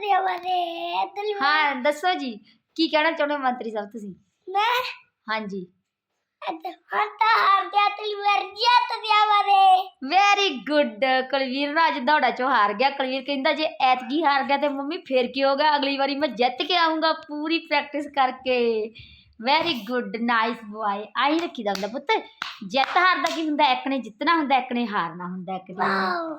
ਦਿਆ ਬਾਰੇ ਦਿਲ ਹਾਂ ਦੱਸੋ ਜੀ ਕੀ ਕਹਿਣਾ ਚਾਹੁੰਦੇ ਹੋ ਮੰਤਰੀ ਸਾਹਿਬ ਤੁਸੀਂ? ਮੈਂ? ਹਾਂਜੀ। ਅੱਜ ਹੰਤਾ ਹਾਰ ਗਿਆ ਦਿਲ ਵਰ ਜਿੱਤ ਦਿਆ ਬਾਰੇ ਵੈਰੀ ਗੁੱਡ ਕੁਲਵੀਰ ਨਾ ਅੱਜ ਦੌੜਾ ਚੋਂ ਹਾਰ ਗਿਆ। ਕੁਲਵੀਰ ਕਹਿੰਦਾ ਜੇ ਐਤਕੀ ਹਾਰ ਗਿਆ ਤੇ ਮੰਮੀ ਫਿਰ ਕੀ ਹੋ ਗਿਆ? ਅਗਲੀ ਵਾਰੀ ਮੈਂ ਜਿੱਤ ਕੇ ਆਉਂਗਾ ਪੂਰੀ ਪ੍ਰੈਕਟਿਸ ਕਰਕੇ। ਵੈਰੀ ਗੁੱਡ ਨਾਈਸ ਬॉय ਆਈ ਰੱਖੀਦਾ ਹੁੰਦਾ ਪੁੱਤ। ਜਿੱਤ ਹਾਰ ਦਾ ਕੀ ਹੁੰਦਾ? ਇੱਕ ਨੇ ਜਿੱਤਣਾ ਹੁੰਦਾ ਇੱਕ ਨੇ ਹਾਰਨਾ ਹੁੰਦਾ ਇੱਕ ਨੇ ਵਾਓ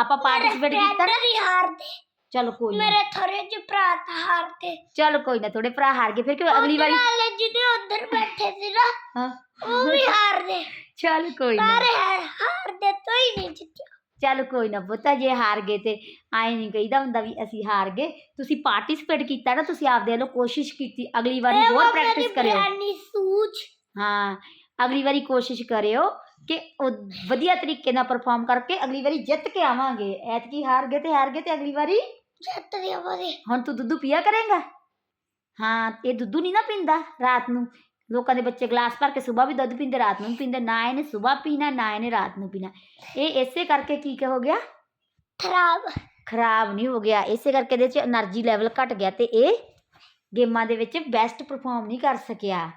ਆਪਾਂ ਪਾਰਟਿਸਿਪੇਟ ਕੀਤਾ? ਨਾ ਵੀ ਹਾਰਦੇ। ਚਲੋ ਕੋਈ ਨਾ ਮੇਰੇ ਥੋੜੇ ਜਿਹੇ ਭਰਾ ਤਾਂ ਹਾਰਦੇ ਚਲੋ ਕੋਈ ਨਾ ਥੋੜੇ ਭਰਾ ਹਾਰ ਗਏ ਫਿਰ ਕਿ ਅਗਲੀ ਵਾਰੀ ਨਾਲੇ ਜਿਹਦੇ ਉੱਧਰ ਬੈਠੇ ਸੀ ਨਾ ਹਾਂ ਉਹ ਵੀ ਹਾਰਦੇ ਚਲ ਕੋਈ ਨਾ ਸਾਰੇ ਹਾਰ- ਹਾਰਦੇ ਤੋਂ ਹੀ ਨਹੀਂ ਜਿੱਤਿਆ ਚੱਲ ਕੋਈ ਨਾ ਪੁੱਤਾ ਜੇ ਹਾਰ ਗਏ ਤੇ ਆਏ ਨਹੀਂ ਕਹੀਦਾ ਹੁੰਦਾ ਵੀ ਅਸੀਂ ਹਾਰ ਗਏ ਤੁਸੀਂ ਪਾਰਟਿਸਿਪੇਟ ਕੀਤਾ ਨਾ ਤੁਸੀਂ ਆਪਦੇ ਵੱਲੋਂ ਕੋਸ਼ਿਸ਼ ਕੀਤੀ ਅਗਲੀ ਵਾਰੀ ਹੋਰ ਪ੍ਰੈਕਟਿਸ ਕਰਿਓ ਬਿਆਨੀ ਸੂਝ ਹਾਂ ਅਗਲੀ ਵਾਰੀ ਕੋਸ਼ਿਸ਼ ਕਰਿਓ ਕਿ ਉਹ ਵਧੀਆ ਤਰੀਕੇ ਨਾਲ ਪਰਫਾਰਮ ਕਰਕੇ ਅਗਲੀ ਵਾਰੀ ਜਿੱਤ ਕੇ ਆਵਾਂਗੇ ਐਤਕੀ ਹਾਰ ਗਏ ਤੇ ਹਾਰ ਗਏ ਤੇ ਅਗਲੀ ਵਾਰੀ ਜੱਟ ਦੇ ਬਾਰੇ ਹੁਣ ਤੂੰ ਦੁੱਧ ਪੀਆ ਕਰੇਂਗਾ? ਹਾਂ ਇਹ ਦੁੱਧ ਨਹੀਂ ਨਾ ਪੀਂਦਾ ਰਾਤ ਨੂੰ। ਲੋਕਾਂ ਦੇ ਬੱਚੇ ਗਲਾਸ ਭਰ ਕੇ ਸਵੇਰ ਵੀ ਦੁੱਧ ਪੀਂਦੇ ਰਾਤ ਨੂੰ ਪੀਂਦੇ ਨਾ ਇਹਨੇ ਸਵੇਰ ਪੀਣਾ ਨਾ ਇਹਨੇ ਰਾਤ ਨੂੰ ਪੀਣਾ। ਇਹ ਇਸੇ ਕਰਕੇ ਕੀ ਕਿ ਹੋ ਗਿਆ? ਖਰਾਬ। ਖਰਾਬ ਨਹੀਂ ਹੋ ਗਿਆ। ਇਸੇ ਕਰਕੇ ਇਹਦੇ ਚ એનર્ਜੀ ਲੈਵਲ ਘਟ ਗਿਆ ਤੇ ਇਹ ਗੇਮਾਂ ਦੇ ਵਿੱਚ ਬੈਸਟ ਪਰਫਾਰਮ ਨਹੀਂ ਕਰ ਸਕਿਆ।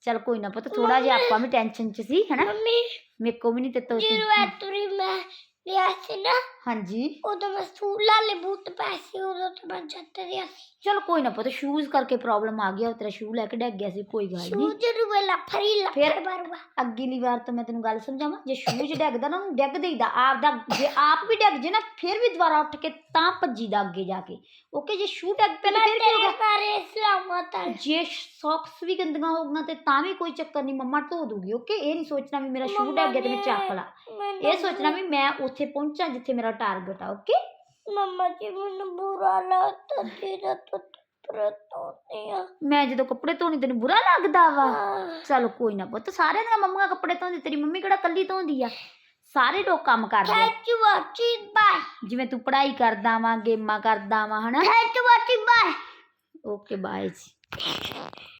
ਚਲ ਕੋਈ ਨਾ ਪੁੱਤ ਥੋੜਾ ਜਿਹਾ ਆਪਾਂ ਵੀ ਟੈਨਸ਼ਨ 'ਚ ਸੀ ਹਨਾ? ਮੰਮੀ। ਮੇਰੇ ਕੋ ਵੀ ਨਹੀਂ ਤੇ ਤੋ ਜ਼ੀਰੋ ਐਟਰੀ ਮੈਂ ਲਿਆ ਸੀ ਨਾ ਹਾਂਜੀ। ਉਦੋਂ ਮੈਂ ਸੂਲਾ ਲੈ ਬੂਟ ਪੈਸੇ ਉਦੋਂ ਤੇ ਮੈਂ ਜਿੱਤ ਦਿਆ ਸੀ। ਚਲ ਕੋਈ ਨਾ ਪੁੱਤ ਸ਼ੂਜ਼ ਕਰਕੇ ਪ੍ਰੋਬਲਮ ਆ ਗਿਆ ਉਹ ਤੇਰਾ ਸ਼ੂ ਲੈ ਕੇ ਡਿੱਗ ਗਿਆ ਸੀ ਕੋਈ ਗੱਲ ਨਹੀਂ। ਸ਼ੂਜ ਨੂੰ ਵੇਲਾ ਫਰੀ ਲੱਫੜ ਫਿਰ- ਬਰਵਾ ਅਗਲੀ ਵਾਰ ਤੋਂ ਮੈਂ ਤੈਨੂੰ ਗੱਲ ਸਮਝਾਵਾਂ ਜੇ ਸ਼ੂਜ਼ ਡਿੱਗਦਾ ਨਾ ਉਹਨੂੰ ਡਿੱਗ ਦੇਈਦਾ ਆਪਦਾ ਜੇ ਆਪ ਵੀ ਡਿੱਗ ਜੇ ਨਾ ਫਿਰ ਵੀ ਦੁਬਾਰਾ ਉੱਠ ਕੇ ਤਾਂ ਭੱਜੀਦਾ ਅੱਗੇ ਜਾ ਕੇ। ਓਕੇ ਜੇ ਸ਼ੂ ਡਿੱਗ ਪਿਆ ਤਾਂ ਮੈਂ ਫਿਰ ਕੀ ਤੇਰੇ ਹੋਗਾ ਬਾਰੇ ਸਲਾਮਤ ਆ ਜੇ ਸੌਕਸ ਵੀ ਗੰਦੀਆਂ ਹੋ ਗਈਆਂ ਤੇ ਤਾਂ ਵੀ ਕੋਈ ਚੱਕਰ ਨਹੀਂ ਮੰਮਾ ਧੋ ਦੂਗੀ ਓਕੇ? ਇਹ ਨਹੀਂ ਸੋਚਣਾ ਵੀ ਮੇਰਾ ਸ਼ੂ ਮੰਮਾ ਡਿੱਗ ਗਿਆ ਤੇ ਮੈਂ ਚੱਕ ਨੇ- ਲਾ। ਮੈਨੂੰ ਇਹ ਸੋਚਣਾ ਵੀ ਮੈਂ ਉੱਥੇ ਪਹੁੰਚਾਂ ਜਿੱਥੇ ਮੇਰਾ ਟਾਰਗੇਟ ਆ ਓਕੇ ਮੰਮਾ ਜੀ ਮੈਨੂੰ ਬੁਰਾ ਲੱਗਦਾ ਤੇਰਾ ਤੋਂ ਪ੍ਰਤੋਤੇ ਆ ਮੈਂ ਜਦੋਂ ਕੱਪੜੇ ਧੋਣੀ ਤੈਨੂੰ ਬੁਰਾ ਲੱਗਦਾ ਵਾ ਚਲ ਕੋਈ ਨਾ ਪੁੱਤ ਸਾਰਿਆਂ ਦੀਆਂ ਮੰਮੀਆਂ ਕੱਪੜੇ ਧੋਂਦੀ ਤੇਰੀ ਮੰਮੀ ਕਿਹੜਾ ਕੱਲੀ ਧੋਂਦੀ ਆ ਸਾਰੇ ਲੋਕ ਕੰਮ ਕਰਦੇ you for watching. Bye. ਜਿਵੇਂ ਤੂੰ ਪੜ੍ਹਾਈ ਕਰਦਾ ਵਾਂ ਗੇਮਾਂ ਕਰਦਾ ਵਾਂ ਹਨਾ you for watching. Bye. Okay bye ji